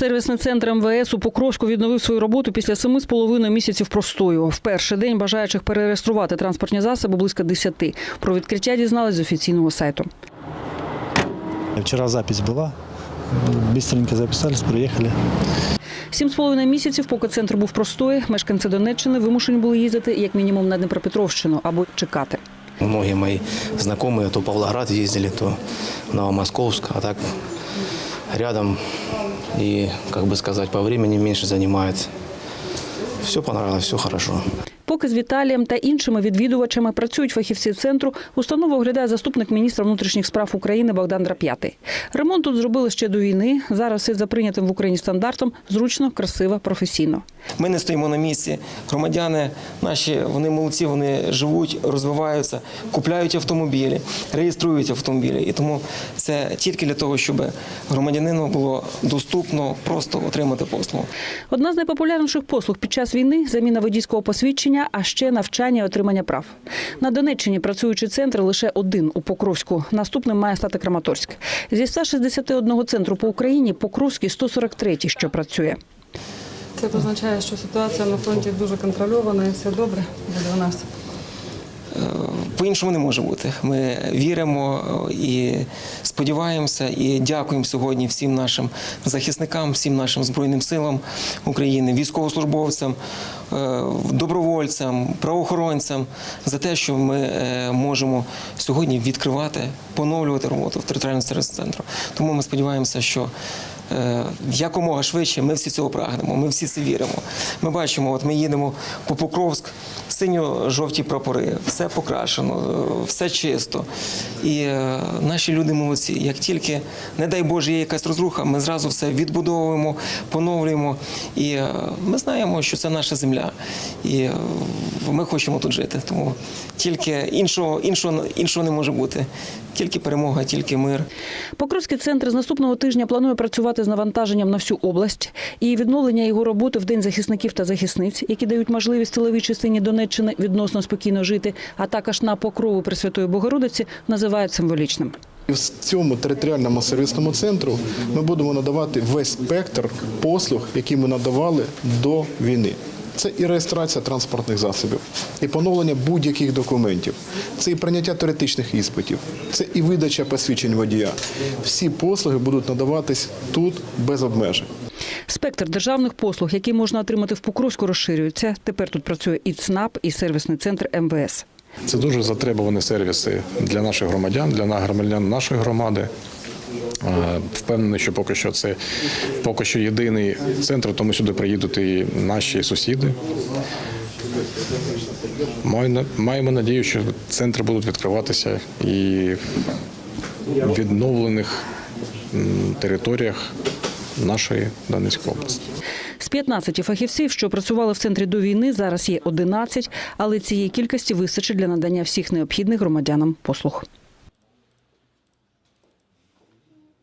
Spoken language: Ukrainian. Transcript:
Сервісний центр МВС у Покровську відновив свою роботу після семи з половиною місяців простою. В перший день бажаючих перереєструвати транспортні засоби близько десяти. Про відкриття дізнались з офіційного сайту. Вчера запись была. Быстренько записались, приехали. Сім з половиною місяців, поки центр був простої, мешканці Донеччини вимушені були їздити як мінімум на Дніпропетровщину або чекати. Многие мои знакомые то в Павлоград ездили, то в Новомосковск, а так рядом и, как бы сказать, по времени меньше занимает. Все понравилось, все хорошо. Поки з Віталієм та іншими відвідувачами працюють фахівці центру, установу оглядає заступник міністра внутрішніх справ України Богдан Драп'ятий. Ремонт тут зробили ще до війни. Зараз все за прийнятим в Україні стандартом зручно, красиво, професійно. Ми не стоїмо на місці. Громадяни наші вони молодці, вони живуть, розвиваються, купляють автомобілі, реєструють автомобілі. І тому це тільки для того, щоб громадянину було доступно просто отримати послугу. Одна з найпопулярніших послуг під час війни заміна водійського посвідчення, а ще навчання і отримання прав. На Донеччині працюючий центр лише один у Покровську. Наступним має стати Краматорськ. Зі 161 центру по Україні Покровський 143, що працює. Це означає, що ситуація на фронті дуже контрольована і все добре буде у нас. По-іншому не може бути. Ми віримо е, і сподіваємося, і дякуємо сьогодні всім нашим захисникам, всім нашим збройним силам України, військовослужбовцям, е, добровольцям, правоохоронцям за те, що ми е, можемо сьогодні відкривати, поновлювати роботу в територіальному сервісному центру. Тому ми сподіваємося, що якомога швидше ми всі цього прагнемо, ми всі це віримо. Ми бачимо, от ми їдемо по Покровськ, синьо-жовті прапори, все покрашено, е, все чисто. І е, наші люди молодці. Як тільки, не дай Боже, є якась розруха, ми зразу все відбудовуємо, поновлюємо. І е, ми знаємо, що це наша земля. І е, ми хочемо тут жити. Тому тільки іншого, іншого, іншого не може бути. Тільки перемога, тільки мир. Покровський центр з наступного тижня планує працювати з навантаженням на всю область. І відновлення його роботи в День захисників та захисниць, які дають можливість тиловій частині Донеччини відносно спокійно жити, а також на покрову Пресвятої Богородиці, називають символічним. В цьому територіальному сервісному центру ми будемо надавати весь спектр послуг, які ми надавали до війни. Це і реєстрація транспортних засобів, і поновлення будь-яких документів, це і прийняття теоретичних іспитів, це і видача посвідчень водія. Всі послуги будуть надаватись тут без обмежень. Спектр державних послуг, які можна отримати в Покровську, розширюється. Тепер тут працює і ЦНАП, і сервісний центр МВС. Це дуже затребувані сервіси для наших громадян, для громадян нашої громади. Впевнений, що поки що це поки що єдиний центр, тому сюди приїдуть і наші сусіди. Маємо надію, що центри будуть відкриватися і в відновлених територіях нашої Донецької області. З 15 фахівців, що працювали в центрі до війни, зараз є 11, але цієї кількості вистачить для надання всіх необхідних громадянам послуг.